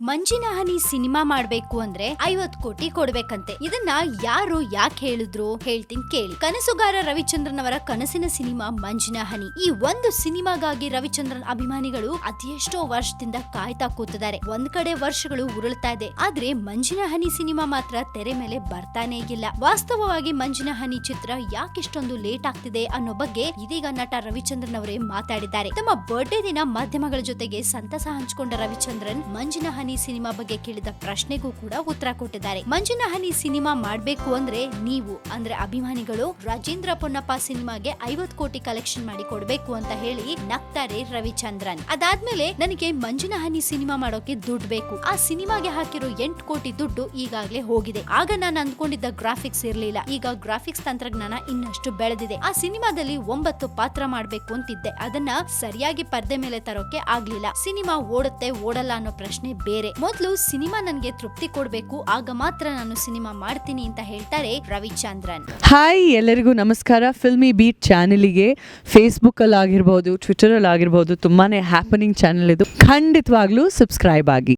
ಮಂಜಿನ ಹನಿ ಸಿನಿಮಾ ಮಾಡ್ಬೇಕು ಅಂದ್ರೆ ಐವತ್ ಕೋಟಿ ಕೊಡ್ಬೇಕಂತೆ. ಇದನ್ನ ಯಾರು ಯಾಕೆ ಹೇಳಿದ್ರು? ಹೇಳ್ತೀನಿ ಕೇಳಿ. ಕನಸುಗಾರ ರವಿಚಂದ್ರನ್ ಅವರ ಕನಸಿನ ಸಿನಿಮಾ ಮಂಜಿನ ಹನಿ ಈ ಒಂದು ಸಿನಿಮಾಗಾಗಿ ರವಿಚಂದ್ರನ್ ಅಭಿಮಾನಿಗಳು ಅದೆಷ್ಟೋ ವರ್ಷದಿಂದ ಕಾಯ್ತಾ ಕೂತಿದ್ದಾರೆ. ಒಂದ್ ಕಡೆ ವರ್ಷಗಳು ಉರುಳ್ತಾ ಇದೆ. ಆದ್ರೆ ಮಂಜಿನ ಹನಿ ಸಿನಿಮಾ ಮಾತ್ರ ತೆರೆ ಮೇಲೆ ಬರ್ತಾನೆ ಇಲ್ಲ. ವಾಸ್ತವವಾಗಿ ಮಂಜಿನ ಹನಿ ಚಿತ್ರ ಯಾಕಿಷ್ಟೊಂದು ಲೇಟ್ ಆಗ್ತಿದೆ ಅನ್ನೋ ಬಗ್ಗೆ ಇದೀಗ ನಟ ರವಿಚಂದ್ರನ್ ಅವರೇ ಮಾತಾಡಿದ್ದಾರೆ. ತಮ್ಮ ಬರ್ಡೇ ದಿನ ಮಾಧ್ಯಮಗಳ ಜೊತೆಗೆ ಸಂತಸ ಹಂಚಿಕೊಂಡ ರವಿಚಂದ್ರನ್ ಮಂಜಿನ ಹನಿ ಸಿನಿಮಾ ಬಗ್ಗೆ ಕೇಳಿದ ಪ್ರಶ್ನೆಗೂ ಕೂಡ ಉತ್ತರ ಕೊಟ್ಟಿದ್ದಾರೆ. ಮಂಜುನಹನಿ ಸಿನಿಮಾ ಮಾಡಬೇಕು ಅಂದ್ರೆ ನೀವು, ಅಂದ್ರೆ ಅಭಿಮಾನಿಗಳು, ರಾಜೇಂದ್ರ ಪೊನ್ನಪ್ಪ ಸಿನಿಮಾಗೆ ಐವತ್ ಕೋಟಿ ಕಲೆಕ್ಷನ್ ಮಾಡಿ ಕೊಡ್ಬೇಕು ಅಂತ ಹೇಳಿ ನಗ್ತಾರೆ ರವಿಚಂದ್ರನ್. ಅದಾದ್ಮೇಲೆ ನನಗೆ ಮಂಜುನಹನಿ ಸಿನಿಮಾ ಮಾಡೋಕೆ ದುಡ್ಡು ಬೇಕು. ಆ ಸಿನಿಮಾಗೆ ಹಾಕಿರೋ ಎಂಟು ಕೋಟಿ ದುಡ್ಡು ಈಗಾಗಲೇ ಹೋಗಿದೆ. ಆಗ ನಾನು ಅಂದ್ಕೊಂಡಿದ್ದ ಗ್ರಾಫಿಕ್ಸ್ ಇರಲಿಲ್ಲ. ಈಗ ಗ್ರಾಫಿಕ್ಸ್ ತಂತ್ರಜ್ಞಾನ ಇನ್ನಷ್ಟು ಬೆಳೆದಿದೆ. ಆ ಸಿನಿಮಾದಲ್ಲಿ ಒಂಬತ್ತು ಪಾತ್ರ ಮಾಡಬೇಕು ಅಂತಿದ್ದೆ. ಅದನ್ನ ಸರಿಯಾಗಿ ಪರ್ದೆ ಮೇಲೆ ತರೋಕೆ ಆಗ್ಲಿಲ್ಲ. ಸಿನಿಮಾ ಓಡುತ್ತೆ, ಓಡಲ್ಲ ಅನ್ನೋ ಪ್ರಶ್ನೆ ಬೇರೆ. ಮೊದಲು ಸಿನಿಮಾ ನನಗೆ ತೃಪ್ತಿ ಕೊಡಬೇಕು, ಆಗ ಮಾತ್ರ ನಾನು ಸಿನಿಮಾ ಮಾಡ್ತೀನಿ ಅಂತ ಹೇಳ್ತಾರೆ ರವಿಚಂದ್ರನ್. ಹಾಯ್, ಎಲ್ಲರಿಗೂ ನಮಸ್ಕಾರ. ಫಿಲ್ಮಿ ಬೀಟ್ ಚಾನಲಿಗೆ ಫೇಸ್ಬುಕ್ಕಲ್ಲಿ ಆಗಿರ್ಬೋದು ಟ್ವಿಟರಲ್ಲಿ ಆಗಿರ್ಬೋದು ತುಂಬಾನೇ ಹ್ಯಾಪನಿಂಗ್ ಚಾನೆಲ್ ಇದು. ಖಂಡಿತವಾಗ್ಲೂ ಸಬ್ಸ್ಕ್ರೈಬ್ ಆಗಿ.